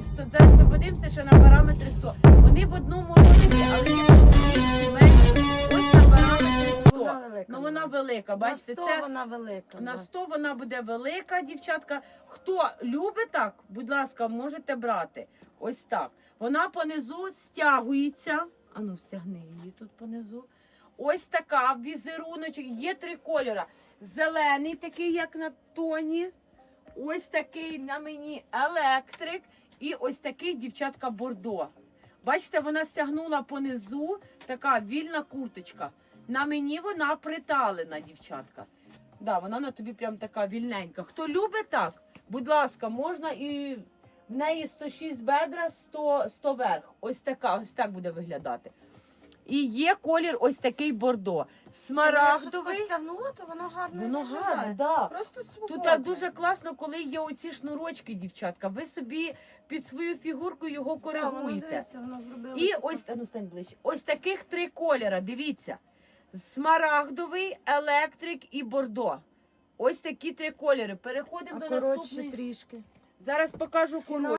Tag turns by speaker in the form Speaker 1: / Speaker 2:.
Speaker 1: в 100. Зараз ми подивимося, що на параметри 100. Вони в одному розмірі, але є більші, менші. Ось на параметри 100.
Speaker 2: Вона велика.
Speaker 1: Ну вона велика, бачите,
Speaker 2: на 100
Speaker 1: це
Speaker 2: вона велика.
Speaker 1: на
Speaker 2: да.
Speaker 1: 100 вона буде велика, дівчатка. Хто любить так, будь ласка, можете брати. Ось так. Вона понизу стягується. Ану, стягни її тут понизу. Ось така візеруночок. Є три кольори. Зелений, такий, як на тоні. Ось такий на мені електрик. І ось такий, дівчатка, бордо. Бачите, вона стягнула понизу, така вільна курточка. На мені вона приталена, дівчатка. Да, вона на тобі прям така вільненька. Хто любить так, будь ласка, можна і в неї 106 бедра, 100, 100 верх. Ось така, ось так буде виглядати. І є колір ось такий бордо. Смарагдовий.
Speaker 2: тако стягнула, то воно гарно
Speaker 1: Воно
Speaker 2: виглядає.
Speaker 1: гарне, да.
Speaker 2: Просто свободно.
Speaker 1: Тут а, дуже класно, коли є оці шнурочки, дівчатка. Ви собі під свою фігурку його
Speaker 2: Да, воно,
Speaker 1: коригуєте.
Speaker 2: дивися, воно зробило
Speaker 1: І ось ну, стань ближче. Ось таких три кольора. Дивіться: смарагдовий, електрик і бордо. Ось такі три кольори. Переходимо
Speaker 2: а
Speaker 1: до
Speaker 2: коротше
Speaker 1: наступної.
Speaker 2: трішки.
Speaker 1: Зараз покажу
Speaker 2: Ціна
Speaker 1: коротше.